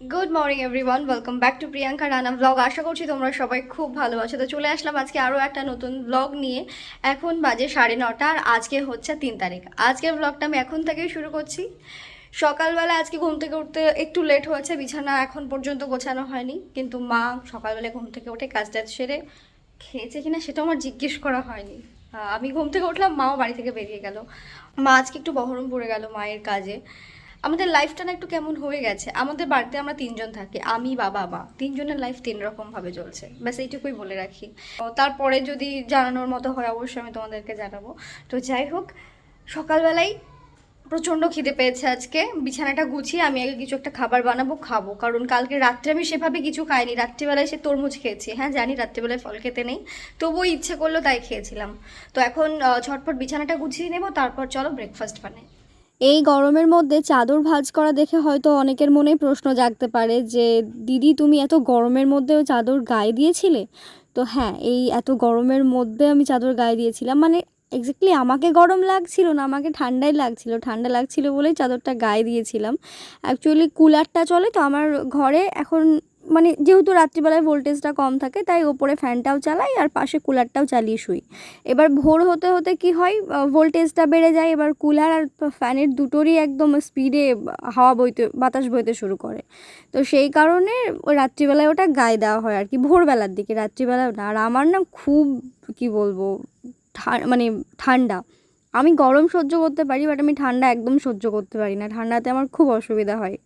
Good morning everyone welcome back to Priyanka Rana blog আশা করছি তোমরা সবাই খুব ভালো আছো। তো চলে আসলাম আজকে আরও একটা নতুন ব্লগ নিয়ে। এখন বাজে সাড়ে নটা আর আজকে হচ্ছে তিন তারিখ। আজকের ব্লগটা আমি এখন থেকেই শুরু করছি। সকালবেলা আজকে ঘুম থেকে উঠতে একটু লেট হয়েছে, বিছানা এখন পর্যন্ত গোছানো হয়নি। কিন্তু মা সকালবেলা ঘুম থেকে উঠে কাজ টাজ সেরে খেয়েছে কিনা সেটা আমার জিজ্ঞেস করা হয়নি। আমি ঘুম থেকে উঠলাম, মাও বাড়ি থেকে বেরিয়ে গেল। মা আজকে একটু বহরম পড়ে গেল মায়ের কাজে। আমাদের লাইফটা না একটু কেমন হয়ে গেছে। আমাদের বাড়িতে আমরা তিনজন থাকি। আমি, বাবা, মা। তিনজনের লাইফ তিন রকম ভাবে চলছে। ব্যাস এইটুকুই বলে রাখি। তারপরে যদি জানানোর মতো হয়, অবশ্যই আমি তোমাদেরকে জানাব। তো যাই হোক, সকালবেলায় প্রচণ্ড খিদে পেয়েছে আজকে। বিছানাটা গুছিয়ে আমি আগে কিছু একটা খাবার বানাবো, খাব। কারণ কালকে রাত্রে আমি সেভাবে কিছু খাইনি। রাত্রিবেলায় সে তরমুজ খেয়েছি। হ্যাঁ জানি রাত্রিবেলায় ফল খেতে নেই। তবুও ইচ্ছে করল তাই খেয়েছিলাম। তো এখন ঝটপট বিছানাটা গুছিয়ে নেব। তারপর চলো ব্রেকফাস্ট বানাই। এই গরমের মধ্যে চাদর ভাঁজ করা দেখে হয়তো অনেকের মনেই প্রশ্ন জাগতে পারে যে, দিদি, তুমি এত গরমের মধ্যেও চাদর গায়ে দিয়েছিলে? তো হ্যাঁ এই এত গরমের মধ্যে আমি চাদর গায়ে দিয়েছিলাম। মানে এক্স্যাক্টলি আমাকে গরম লাগছিল না, আমাকে ঠান্ডাই লাগছিল। ঠান্ডা লাগছিল বলেই চাদরটা গায়ে দিয়েছিলাম। অ্যাকচুয়ালি কুলারটা চলে তো আমার ঘরে। এখন মানে যেহেতু রাত্রিবেলায় ভোল্টেজটা কম থাকে, তাই ওপরে ফ্যানটাও চালাই আর পাশে কুলারটাও চালিয়ে শুই। এবার ভোর হতে হতে কি হয় ভোল্টেজটা বেড়ে যায়, এবার কুলার আর ফ্যানের দুটোরই একদম স্পিডে হাওয়া বইতে, বাতাস বইতে শুরু করে। তো সেই কারণে রাত্রিবেলায় ওটা গায়ে দেওয়া হয় আর কি, ভোরবেলার দিকে রাত্রিবেলাও না। আর আমার না খুব, কি বলব মানে ঠান্ডা। আমি গরম সহ্য করতে পারি বাট আমি ঠান্ডা একদম সহ্য করতে পারি না। ঠান্ডাতে আমার খুব অসুবিধা হয়।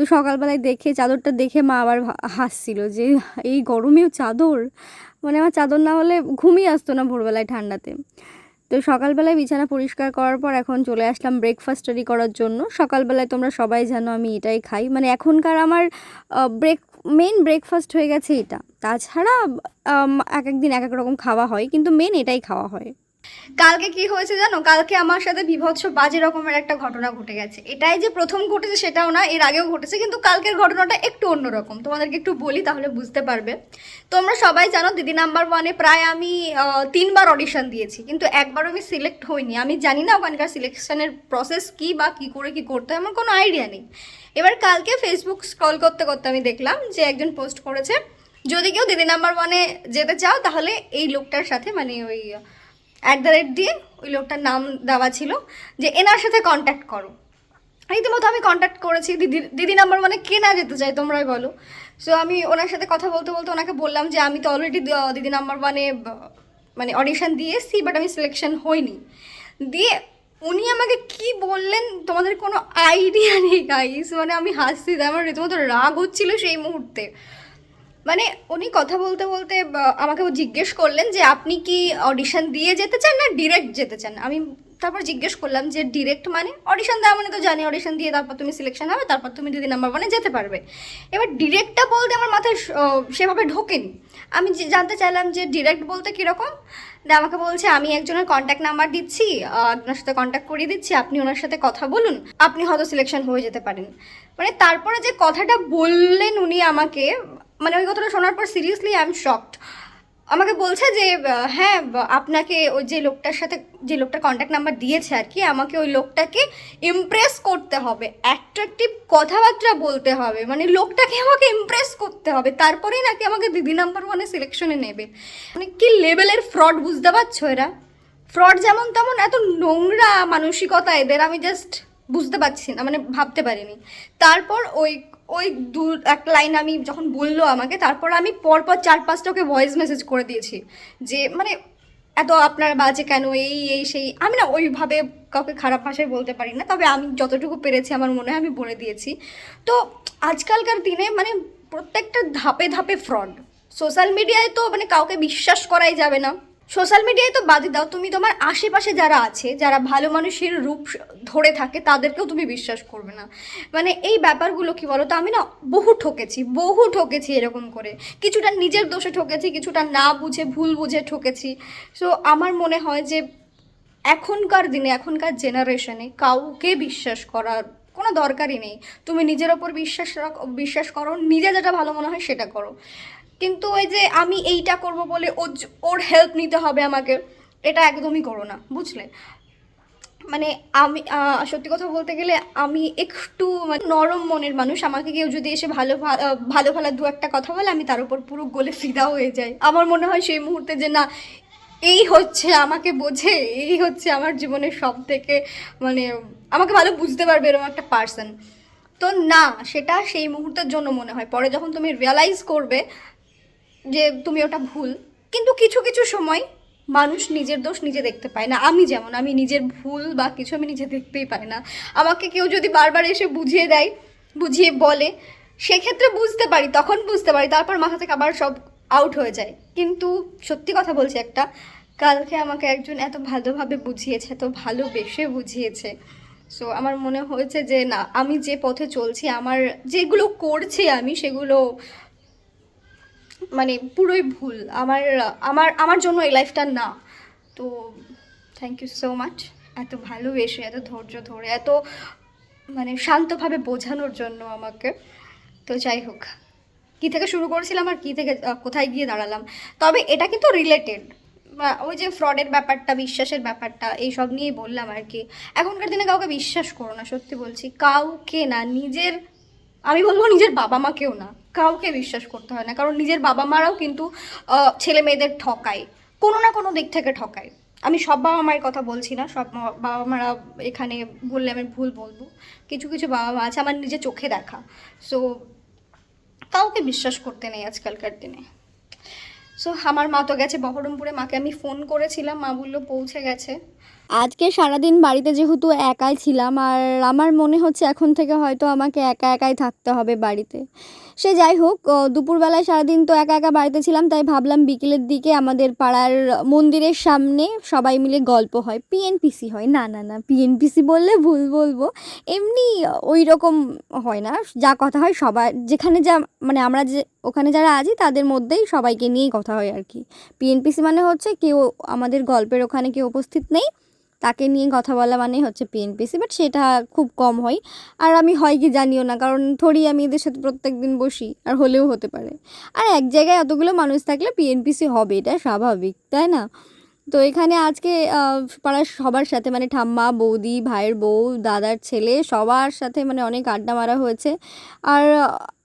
তো সকালবেলায় দেখে, চাদরটা দেখে মা আবার হাসছিল যে, এই গরমেও চাদর? মানে আমার চাদর না হলে ঘুমিয়ে আসতো না ভোরবেলায় ঠান্ডাতে। তো সকালবেলায় বিছানা পরিষ্কার করার পর এখন চলে আসলাম ব্রেকফাস্ট রেডি করার জন্য। সকালবেলায় তোমরা সবাই জানো আমি এটাই খাই। মানে এখনকার আমার ব্রেক মেন ব্রেকফাস্ট হয়ে গেছে এটা। তাছাড়া এক এক দিন এক এক রকম খাওয়া হয়, কিন্তু মেন এটাই খাওয়া হয়। কালকে কি হয়েছে জানো? কালকে আমার সাথে বিভৎস বাজে রকমের একটা ঘটনা ঘটে গেছে। এটাই যে প্রথম ঘটেছে সেটাও না, এর আগেও ঘটেছে, কিন্তু কালকের ঘটনাটা একটু অন্যরকম। তোমাদেরকে একটু বলি তাহলে বুঝতে পারবে। তোমরা সবাই জানো দিদি নাম্বার ওয়ানে প্রায় আমি তিনবার অডিশন দিয়েছি, কিন্তু একবার আমি সিলেক্ট হইনি। আমি জানি না ওখানকার সিলেকশনের প্রসেস কি বা কি করে কি করতে হয়, আমার কোনো আইডিয়া নেই। এবার কালকে ফেসবুক স্ক্রল করতে করতে আমি দেখলাম যে একজন পোস্ট করেছে, যদি কেউ দিদি নাম্বার ওয়ানে যেতে চাও, তাহলে এই লোকটার সাথে মানে ওই অ্যাট দ্য রেট দিয়ে ওই লোকটার নাম দেওয়া ছিল যে এনার সাথে কন্ট্যাক্ট করো। রীতিমতো আমি কন্ট্যাক্ট করেছি। দিদি দিদি নাম্বার মানে কে না যেতে চাই তোমরাই বলো। সো আমি ওনার সাথে কথা বলতে বলতে ওনাকে বললাম যে, আমি তো অলরেডি দিদি নাম্বার মানে মানে অডিশন দিয়ে এসেছি বাট আমি সিলেকশন হইনি। দিয়ে উনি আমাকে কি বললেন, তোমাদের কোনো আইডিয়া নেই গাইস মানে আমি হাসছি, আমার রীতিমতো রাগ হচ্ছিল সেই মুহূর্তে। মানে উনি কথা বলতে বলতে আমাকে জিজ্ঞেস করলেন যে আপনি কি অডিশন দিয়ে যেতে চান না ডিরেক্ট যেতে চান? আমি তারপর জিজ্ঞেস করলাম যে ডিরেক্ট মানে অডিশন দেওয়া মানে তো জানি অডিশন দিয়ে তারপর তুমি সিলেকশন হবে, তারপর তুমি দিদি নাম্বার ওয়ানে যেতে পারবে। এবার ডিরেক্টটা বলতে আমার মাথায় সেভাবে ঢোকেনি। আমি জানতে চাইলাম যে ডিরেক্ট বলতে কীরকম? আমাকে বলছে, আমি একজনের কন্ট্যাক্ট নাম্বার দিচ্ছি আপনার সাথে কন্ট্যাক্ট করিয়ে দিচ্ছি, আপনি ওনার সাথে কথা বলুন, আপনি হয়তো সিলেকশন হয়ে যেতে পারেন। মানে তারপরে যে কথাটা বললেন উনি আমাকে মানে ওই কথাটা শোনার পর সিরিয়াসলি আই এম শকড আমাকে বলছে যে হ্যাঁ আপনাকে ওই যে লোকটার সাথে, যে লোকটা কন্ট্যাক্ট নাম্বার দিয়েছে আর কি, আমাকে ওই লোকটাকে ইমপ্রেস করতে হবে অ্যাট্রাকটিভ কথাবার্তা বলতে হবে মানে লোকটাকে আমাকে ইমপ্রেস করতে হবে, তারপরেই নাকি আমাকে দিদি নাম্বার ওয়ানে সিলেকশনে নেবে। মানে কি লেভেলের ফ্রড বুঝতে পারছ এরা? ফ্রড যেমন তেমন এত নোংরা মানসিকতা এদের, আমি জাস্ট বুঝতে পারছি না মানে ভাবতে পারিনি। তারপর ওই ওই দু, একটা লাইন আমি যখন বলল আমাকে, তারপর আমি পরপর চার পাঁচটা ওকে ভয়েস মেসেজ করে দিয়েছি যে মানে এত আপনার বাজে কেন? এই এই, সেই। আমি না ওইভাবে কাউকে খারাপ ভাষায় বলতে পারি না, তবে আমি যতটুকু পেরেছি আমার মনে হয় আমি বলে দিয়েছি। তো আজকালকার দিনে মানে প্রত্যেকটা ধাপে ধাপে ফ্রড সোশ্যাল মিডিয়ায় তো মানে কাউকে বিশ্বাস করাই যাবে না। সোশ্যাল মিডিয়ায় তো বাদই দাও, তুমি তোমার আশেপাশে যারা আছে, যারা ভালো মানুষের রূপ ধরে থাকে, তাদেরকেও তুমি বিশ্বাস করবে না। মানে এই ব্যাপারগুলো কি বলো তো আমি না বহু ঠকেছি বহু ঠকেছি এরকম করে। কিছুটা নিজের দোষে ঠকেছি, কিছুটা না বুঝে ভুল বুঝে ঠকেছি। সো আমার মনে হয় যে এখনকার দিনে, এখনকার জেনারেশনে কাউকে বিশ্বাস করার কোনো দরকারই নেই। তুমি নিজের ওপর বিশ্বাস রাখো, বিশ্বাস করো, নিজে যেটা ভালো মনে হয় সেটা করো। কিন্তু ওই যে আমি এইটা করব বলে ওর ওর হেল্প নিতে হবে আমাকে, এটা একদমই করো না, বুঝলে? মানে আমি সত্যি কথা বলতে গেলে আমি একটু মানে নরম মনের মানুষ। আমাকে কেউ যদি এসে ভালো ভালো ভালো দু একটা কথা বলে, আমি তার উপর পুরো গলে ফিদা হয়ে যাই। আমার মনে হয় সেই মুহূর্তে যে না, এই হচ্ছে আমাকে বোঝে, এই হচ্ছে আমার জীবনের সব থেকে মানে আমাকে ভালো বুঝতে পারবে এরকম একটা পার্সন তো না, সেটা সেই মুহূর্তের জন্য মনে হয়। পরে যখন তুমি রিয়ালাইজ করবে যে তুমি ওটা ভুল। কিন্তু কিছু কিছু সময় মানুষ নিজের দোষ নিজে দেখতে পায় না। আমি যেমন, আমি নিজের ভুল বা কিছু আমি নিজে দেখতেই পাই না। আমাকে কেউ যদি বারবার এসে বুঝিয়ে দেয়, বুঝিয়ে বলে, সেক্ষেত্রে বুঝতে পারি, তখন বুঝতে পারি, তারপর মাথা থেকে আবার সব আউট হয়ে যায়। কিন্তু সত্যি কথা বলছি একটা, কালকে আমাকে একজন এত ভালোভাবে বুঝিয়েছে, এত ভালোবেসে বুঝিয়েছে। সো আমার মনে হয়েছে যে না, আমি যে পথে চলছি, আমার যেগুলো করছি আমি, সেগুলো মানে পুরোই ভুল। আমার আমার আমার জন্য এই লাইফটা না। তো থ্যাংক ইউ সো মাচ এত ভালোবেসে এত ধৈর্য ধরে, এত মানে শান্তভাবে বোঝানোর জন্য আমাকে। তো যাই হোক, কী থেকে শুরু করেছিলাম আর কী থেকে কোথায় গিয়ে দাঁড়ালাম? তবে এটা কিন্তু রিলেটেড ওই যে ফ্রডের ব্যাপারটা, বিশ্বাসের ব্যাপারটা এইসব নিয়েই বললাম আর কি। এখনকার দিনে কাউকে বিশ্বাস করো না, সত্যি বলছি। কাউকে না, নিজের, আমি বলব নিজের বাবা মাকেও না। কাউকে বিশ্বাস করতে হয় না। কারণ নিজের বাবা মারাও কিন্তু ছেলে মেয়েদের ঠকায়। কোনো না কোনো দিক থেকে ঠকায়। আমি সব বাবা মায়ের কথা বলছি না, সব বাবা মারা এখানে বললে আমি ভুল বলব। কিছু কিছু বাবা মা আছে, আমার নিজে চোখে দেখা। সো কাউকে বিশ্বাস করতে নেই আজকালকার দিনে। সো আমার মা তো গেছে বহরমপুরে, মাকে আমি ফোন করেছিলাম, মা বলল পৌঁছে গেছে। আজকে সারাদিন বাড়িতে যেহেতু একাই ছিলাম, আর আমার মনে হচ্ছে এখন থেকে হয়তো আমাকে একা একাই থাকতে হবে বাড়িতে। সে যাই হোক দুপুরবেলায় সারাদিন তো একা একা বাড়িতে ছিলাম, তাই ভাবলাম বিকেলের দিকে আমাদের পাড়ার মন্দিরের সামনে সবাই মিলে গল্প হয়। পিএনপিসি হয়, না না না পিএনপিসি বললে ভুল বলব। এমনি ওই রকম হয় না, যা কথা হয় সবার, যেখানে যা মানে আমরা যে, ওখানে যারা আছি তাদের মধ্যেই সবাইকে নিয়েই কথা হয় আর কি। পিএনপিসি মানে হচ্ছে কেউ আমাদের গল্পের ওখানে কেউ উপস্থিত নেই তাকে নিয়ে কথা বলা মানে হচ্ছে পিএনপিসি বাট সেটা খুব কম হয়। আর আমি হয় কি জানিও না, কারণ থোড়ি আমি এদের সাথে প্রত্যেক দিন বসি, আর হলেও হতে পারে। আর এক জায়গায় এতগুলো মানুষ থাকলে পিএনপিসি হবে, এটা স্বাভাবিক, তাই না? তো এখানে আজকে পাড়ার সবার সাথে মানে ঠাম্মা, বৌদি, ভাইয়ের বউ, দাদার ছেলে সবার সাথে মানে অনেক আড্ডা মারা হয়েছে। আর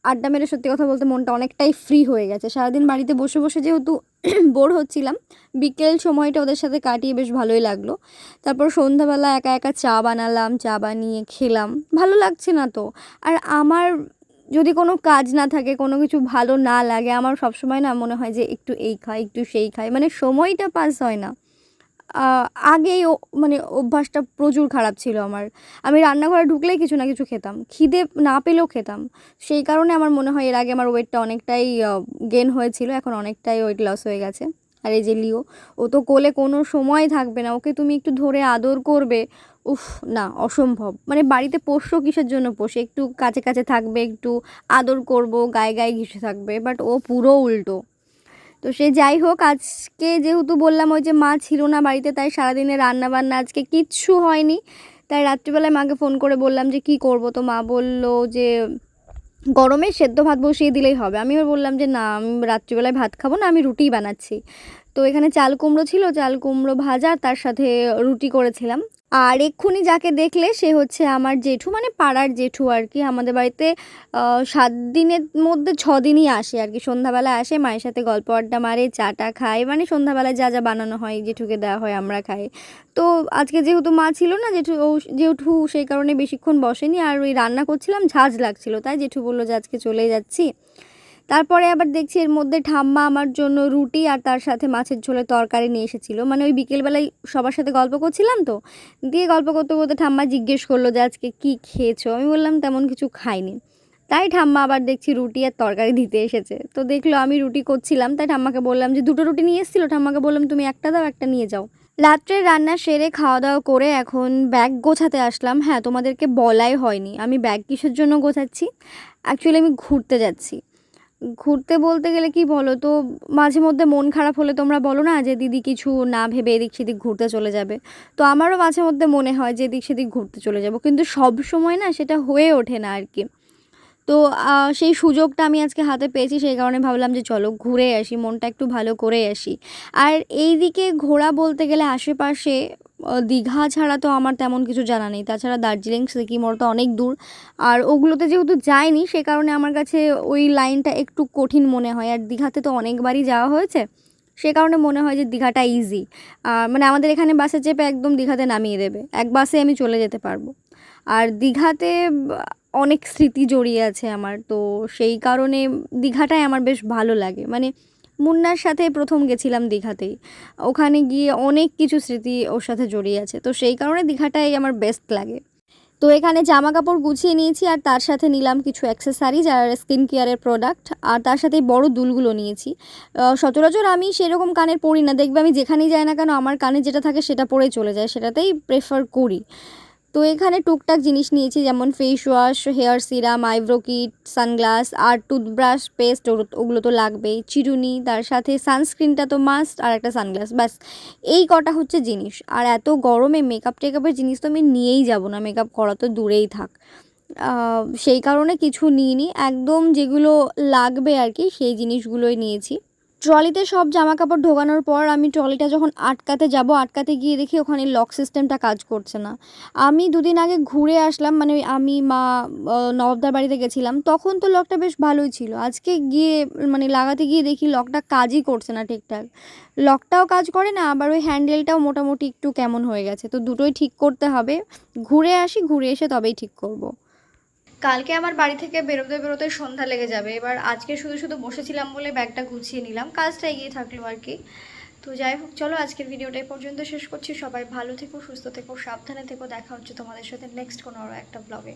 আড্ডা মেরে সত্যি কথা বলতে মনটা অনেকটাই ফ্রি হয়ে গেছে। সারাদিন বাড়িতে বসে বসে যেহেতু বোর হচ্ছিলাম, বিকেল সময়টা ওদের সাথে কাটিয়ে বেশ ভালোই লাগল। তারপর সন্ধ্যাবেলা একা একা চা বানালাম, চা বানিয়ে খেলাম। ভালো লাগছে না তো। আর আমার যদি কোনো কাজ না থাকে, কোনো কিছু ভালো না লাগে, আমার সবসময় না মনে হয় যে একটু এই খাই, একটু সেই খাই মানে সময়টা পাস হয় না। আগেই মানে অভ্যাসটা প্রচুর খারাপ ছিল আমার। আমি রান্নাঘরে ঢুকলেই কিছু না কিছু খেতাম। খিদে না পেলেও খেতাম। সেই কারণে আমার মনে হয় এর আগে আমার ওয়েটটা অনেকটাই গেন হয়েছিল। এখন অনেকটাই ওয়েট লস হয়ে গেছে। আর এই যে লিও, ও তো কোলে কোনো সময় থাকবে না। ওকে তুমি একটু ধরে আদর করবে, উফ, না, অসম্ভব। মানে বাড়িতে পোষ্য কিসের জন্য পোষে? একটু কাছে কাছে থাকবে, একটু আদর করব, গায়ে গায়ে ঘিসে থাকবে। বাট ও পুরো উল্টো। তো সে যাই হোক, আজকে যেহেতু বললাম ওই যে মা ছিল না বাড়িতে, তাই সারাদিনে রান্না বান্না আজকে কিচ্ছু হয়নি। তাই রাত্রিবেলায় মাকে ফোন করে বললাম যে, কি করব? তো মা বলল যে, গরমে সেদ্ধ ভাত বসিয়ে দিলেই হবে। আমি বললাম যে, না, আমি রাত্রিবেলায় ভাত খাব না, আমি রুটিই বানাচ্ছি। তো এখানে চাল কুমড়ো ছিল, চাল কুমড়ো ভাজা, তার সাথে রুটি করেছিলাম। আর এক্ষুনি যাকে দেখলে সে হচ্ছে আমার জেঠু মানে পাড়ার জেঠু আর কি। আমাদের বাড়িতে সাত দিনের মধ্যে ছ দিনই আসে আর কি। সন্ধ্যাবেলায় আসে, মায়ের সাথে গল্প আড্ডা মারে, চাটা খায় মানে সন্ধ্যাবেলায় যা যা বানানো হয়, জেঠুকে দেওয়া হয়, আমরা খাই। তো আজকে যেহেতু মা ছিল না, জেঠু, ও, জেঠু সেই কারণে বেশিক্ষণ বসেনি। আর ওই রান্না করছিলাম ঝাঁজ লাগছিল, তাই জেঠু বলল যে আজকে চলে যাচ্ছি। তারপরে আবার দেখছি এর মধ্যে ঠাম্মা আমার জন্য রুটি আর তার সাথে মাছের ঝোলের তরকারি নিয়ে এসেছিল। মানে ওই বিকেলবেলায় সবার সাথে গল্প করছিলাম তো? দিয়ে গল্প করতে করতে ঠাম্মা জিজ্ঞেস করল যে, আজকে কী খেয়েছো? আমি বললাম, তেমন কিছু খাইনি। তাই ঠাম্মা আবার দেখছি রুটি আর তরকারি দিতে এসেছে। তো দেখল আমি রুটি করছিলাম, তাই ঠাম্মাকে বললাম যে, দুটো রুটি নিয়ে এসেছিল? ঠাম্মাকে বললাম, তুমি একটা দাও, একটা নিয়ে যাও। রাত্রে রান্না সেরে খাওয়া দাওয়া করে এখন ব্যাগ গোছাতে আসলাম। হ্যাঁ তোমাদেরকে বলাই হয়নি। আমি ব্যাগ কিসের জন্য গোছাচ্ছি? অ্যাকচুয়ালি আমি ঘুরতে যাচ্ছি। ঘুরতে বলতে গেলে কি বলো? তো মাঝে মধ্যে মন খারাপ হলে তোমরা বলো না যে, দিদি, কিছু না ভেবে এদিক সেদিক ঘুরতে চলে যাবে। তো আমারও মাঝে মধ্যে মনে হয় যে, এদিক সেদিক ঘুরতে চলে যাব। কিন্তু সব সময় না সেটা হয়ে ওঠে না আর কি তো সেই সুযোগটা আমি আজকে হাতে পেয়েছি, সেই কারণে ভাবলাম যে, চলো, ঘুরে আসি, মনটা একটু ভালো করে আসি। আর এই দিকে ঘোরা বলতে গেলে আশেপাশে দীঘা ছাড়া তো আমার তেমন কিছু জানা নেই। তাছাড়া দার্জিলিং, সিকিম ওর তো অনেক দূর। আর ওগুলোতে যেহেতু যায়নি সে কারণে আমার কাছে ওই লাইনটা একটু কঠিন মনে হয়। আর দীঘাতে তো অনেকবারই যাওয়া হয়েছে। সে কারণে মনে হয় যে দীঘাটা ইজি মানে আমাদের এখানে বাসে চেপে একদম দীঘাতে নামিয়ে দেবে। এক বাসে আমি চলে যেতে পারব। আর দীঘাতে অনেক স্মৃতি জড়িয়ে আছে আমার। তো সেই কারণে দীঘাটাই আমার বেশ ভালো লাগে। মানে মুন্নার সাথে প্রথম গেছিলাম দীঘাতেই। ওখানে গিয়ে অনেক কিছু স্মৃতি ওর সাথে জড়িয়ে আছে। তো সেই কারণে দীঘাটাই আমার বেস্ট লাগে। তো এখানে জামা কাপড় গুছিয়ে নিয়েছি আর তার সাথে নিলাম কিছু অ্যাক্সেসারিজ আর স্কিন কেয়ারের প্রোডাক্ট আর তার সাথে বড় দুলগুলো নিয়েছি। সচরাচর আমি সেরকম কানের পরি না। দেখবে আমি যেখানেই যাই না কেন আমার কানে যেটা থাকে সেটা পরে চলে যায়। সেটাতেই প্রেফার করি। তো এখানে টুকটাক জিনিস নিয়েছি, যেমন face wash hair serum eyebrow kit sunglass আর টুথব্রাশ পেস্ট ওগুলো তো লাগবেই, চিরুনি, তার সাথে সানস্ক্রিনটা তো মাস্ট আর একটা সানগ্লাস ব্যাস। এই কটা হচ্ছে জিনিস, আর এত গরমে মেকআপ টেকআপের জিনিস তো আমি নিয়েই যাব না মেকআপ করা তো দূরেই থাক। সেই কারণে কিছু নিইনি, একদম যেগুলো লাগবে আর কি, সেই জিনিসগুলোই নিয়েছি। ট্রলিতে সব জামা কাপড় ঢোকানোর পর আমি ট্রলিটা যখন আটকাতে যাব, আটকাতে গিয়ে দেখি ওখানে লক সিস্টেমটা কাজ করছে না। আমি দুদিন আগে ঘুরে আসলাম মানে আমি, মা নবাবদার বাড়িতে গেছিলাম, তখন তো লকটা বেশ ভালোই ছিল। আজকে গিয়ে মানে লাগাতে গিয়ে দেখি লকটা কাজই করছে না ঠিকঠাক। লকটাও কাজ করে না, আবার ওই হ্যান্ডেলটাও মোটামুটি একটু কেমন হয়ে গেছে। তো দুটোই ঠিক করতে হবে। ঘুরে আসি, ঘুরে এসে তবেই ঠিক করব। কালকে আমার বাড়ি থেকে বেরোতে বেরোতে সন্ধ্যা লেগে যাবে। এবার আজকে শুধু শুধু বসেছিলাম বলে ব্যাগটা গুছিয়ে নিলাম। কাজটা এগিয়ে থাকল আর কি। তো যাই হোক, চলো আজকের ভিডিওটা পর্যন্ত শেষ করছি। সবাই ভালো থেকো, সুস্থ থেকো, সাবধানে থেকো। দেখা হচ্ছে তোমাদের সাথে নেক্সট কোনো আরও একটা ব্লগে